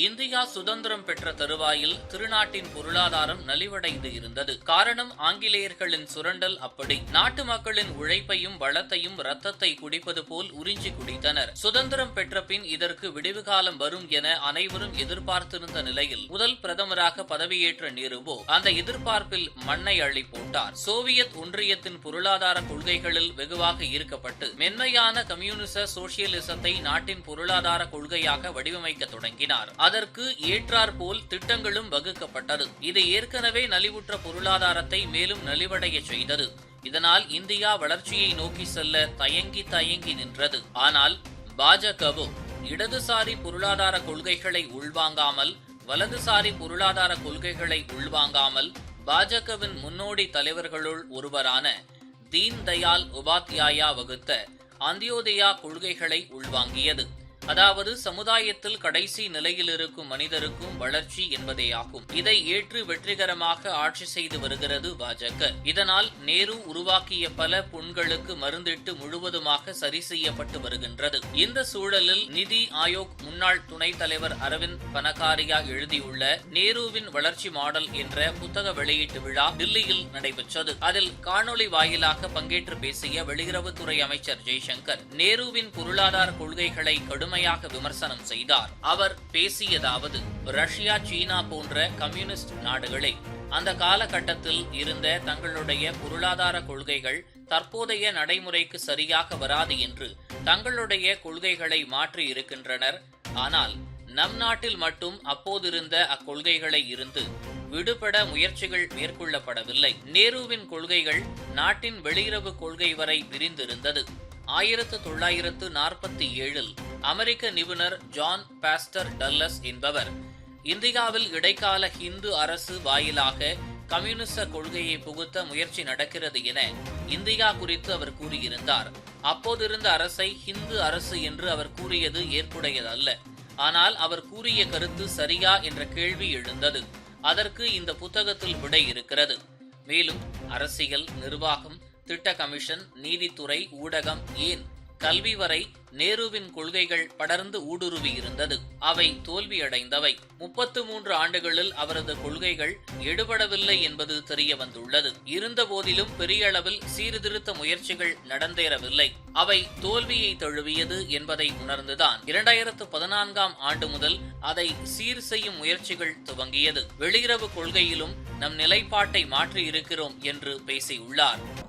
India சுதந்திரம் பெற்ற தருவாயில் திருநாட்டின் பொருளாதாரம் நலிவடைந்து இருந்தது. காரணம் ஆங்கிலேயர்களின் சுரண்டல் அப்படி. நாட்டு மக்களின் உழைப்பையும் வளத்தையும் ரத்தத்தை குடிப்பது போல் உறிஞ்சி குடித்தனர். சுதந்திரம் பெற்ற பின் இதற்கு விடிவு காலம் வரும் என அனைவரும் எதிர்பார்த்திருந்த நிலையில் முதல் பிரதமராக பதவியேற்ற நேருவோ அந்த எதிர்பார்ப்பில் மண்ணை அள்ளி போட்டார். சோவியத் ஒன்றியத்தின் பொருளாதார கொள்கைகளில் வெகுவாக ஈர்க்கப்பட்டு மென்மையான கம்யூனிச சோசியலிசத்தை நாட்டின் பொருளாதார கொள்கையாக வடிவமைக்க தொடங்கினார். அதற்கு ஏற்றாற்போல் திட்டங்களும் வகுக்கப்பட்டது. இது ஏற்கனவே நலிவுற்ற பொருளாதாரத்தை மேலும் நலிவடைய செய்தது. இதனால் இந்தியா வளர்ச்சியை நோக்கி செல்ல தயங்கி தயங்கி நின்றது. ஆனால் பாஜகவோ இடதுசாரி பொருளாதார கொள்கைகளை உள்வாங்காமல் வலதுசாரி பொருளாதார கொள்கைகளை உள்வாங்காமல் பாஜகவின் முன்னோடி தலைவர்களுள் ஒருவரான தீன் தயாள் உபாத்யாயா வகுத்த அந்தியோதயா கொள்கைகளை உள்வாங்கியது. அதாவது சமுதாயத்தில் கடைசி நிலையில் இருக்கும் மனிதருக்கும் வளர்ச்சி என்பதேயாகும். இதை ஏற்று வெற்றிகரமாக ஆட்சி செய்து வருகிறது பாஜக. இதனால் நேரு உருவாக்கிய பல புண்களுக்கு மருந்திட்டு முழுவதுமாக சரி செய்யப்பட்டு வருகின்றது. இந்த சூழலில் நிதி ஆயோக் முன்னாள் துணைத் தலைவர் அரவிந்த் பனகாரியா எழுதியுள்ள நேருவின் வளர்ச்சி மாடல் என்ற புத்தக வெளியீட்டு விழா தில்லியில் நடைபெற்றது. அதில் காணொளி வாயிலாக பங்கேற்று பேசிய வெளியுறவுத்துறை அமைச்சர் ஜெய்சங்கர் நேருவின் பொருளாதார கொள்கைகளை கடும் கடுமையாக விமர்சனம் செய்தார். அவர் பேசியதாவது ரஷ்யா சீனா போன்ற கம்யூனிஸ்ட் நாடுகளே. அந்த காலகட்டத்தில் இருந்த தங்களுடைய பொருளாதார கொள்கைகள் தற்போதைய நடைமுறைக்கு சரியாக வராது என்று தங்களுடைய கொள்கைகளை மாற்றி இருக்கின்றனர். ஆனால் நம் நாட்டில் மட்டும் அப்போதிருந்த அக்கொள்கைகளை இருந்து விடுபட முயற்சிகள் மேற்கொள்ளப்படவில்லை. நேருவின் கொள்கைகள் நாட்டின் வெளியுறவு கொள்கை வரை விரிந்திருந்தது ஆயிரத்து தொள்ளாயிரத்து நாற்பத்தி ஏழில் அமெரிக்க நிபுணர் ஜான் பாஸ்டர் டல்லஸ் என்பவர் இந்தியாவில் இடைக்கால ஹிந்து அரசு வாயிலாக கம்யூனிச கொள்கையை புகுத்த முயற்சி நடக்கிறது என இந்தியா குறித்து அவர் கூறியிருந்தார். அப்போதிருந்த அரசை ஹிந்து அரசு என்று அவர் கூறியது ஏற்புடையதல்ல. ஆனால் அவர் கூறிய கருத்து சரியா என்ற கேள்வி எழுந்தது. அதற்கு இந்த புத்தகத்தில் விடை இருக்கிறது. மேலும் அரசியல் நிர்வாகம் திட்ட கமிஷன் நீதித்துறை ஊடகம் ஏன் கல்வி வரை நேருவின் கொள்கைகள் படர்ந்து ஊடுருவி இருந்தது? அவை தோல்வியடைந்தவை. முப்பத்து மூன்று ஆண்டுகளில் அவரது கொள்கைகள் எடுபடவில்லை என்பது தெரிய வந்துள்ளது. இருந்த போதிலும் பெரிய அளவில் சீர்திருத்த முயற்சிகள் நடந்தேறவில்லை. அவை தோல்வியை தழுவியது என்பதை உணர்ந்துதான். இரண்டாயிரத்து பதினான்காம் ஆண்டு முதல் அதை சீர் செய்யும் முயற்சிகள் துவங்கியது. வெளியுறவு கொள்கையிலும் நம் நிலைப்பாட்டை மாற்றி இருக்கிறோம் என்று பேசியுள்ளார்.